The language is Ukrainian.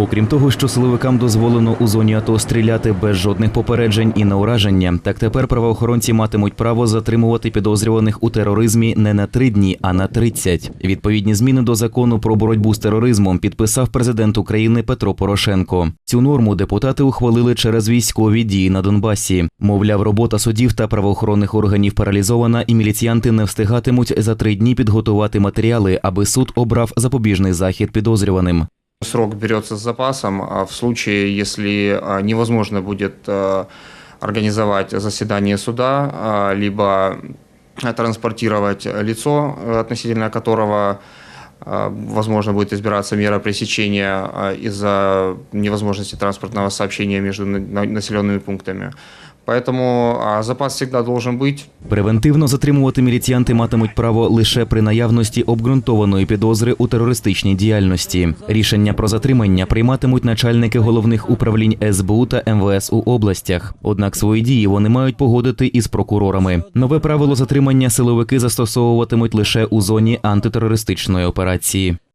Окрім того, що силовикам дозволено у зоні АТО стріляти без жодних попереджень і на ураження, так тепер правоохоронці матимуть право затримувати підозрюваних у тероризмі не на три дні, а на 30. Відповідні зміни до закону про боротьбу з тероризмом підписав президент України Петро Порошенко. Цю норму депутати ухвалили через військові дії на Донбасі. Мовляв, робота судів та правоохоронних органів паралізована, і міліціянти не встигатимуть за три дні підготувати матеріали, аби суд обрав запобіжний захід підозрюваним. Срок берется с запасом, а в случае, если невозможно будет организовать заседание суда, либо транспортировать лицо, относительно которого возможно будет избираться мера пресечения из-за невозможности транспортного сообщения между на- на- населенными пунктами. Поэтому запас всегда должен быть. Превентивно затримувати міліціянти матимуть право лише при наявності обґрунтованої підозри у терористичній діяльності. Рішення про затримання прийматимуть начальники головних управлінь СБУ та МВС у областях. Однак свої дії вони мають погодити із прокурорами. Нове правило затримання силовики застосовуватимуть лише у зоні антитерористичної операції.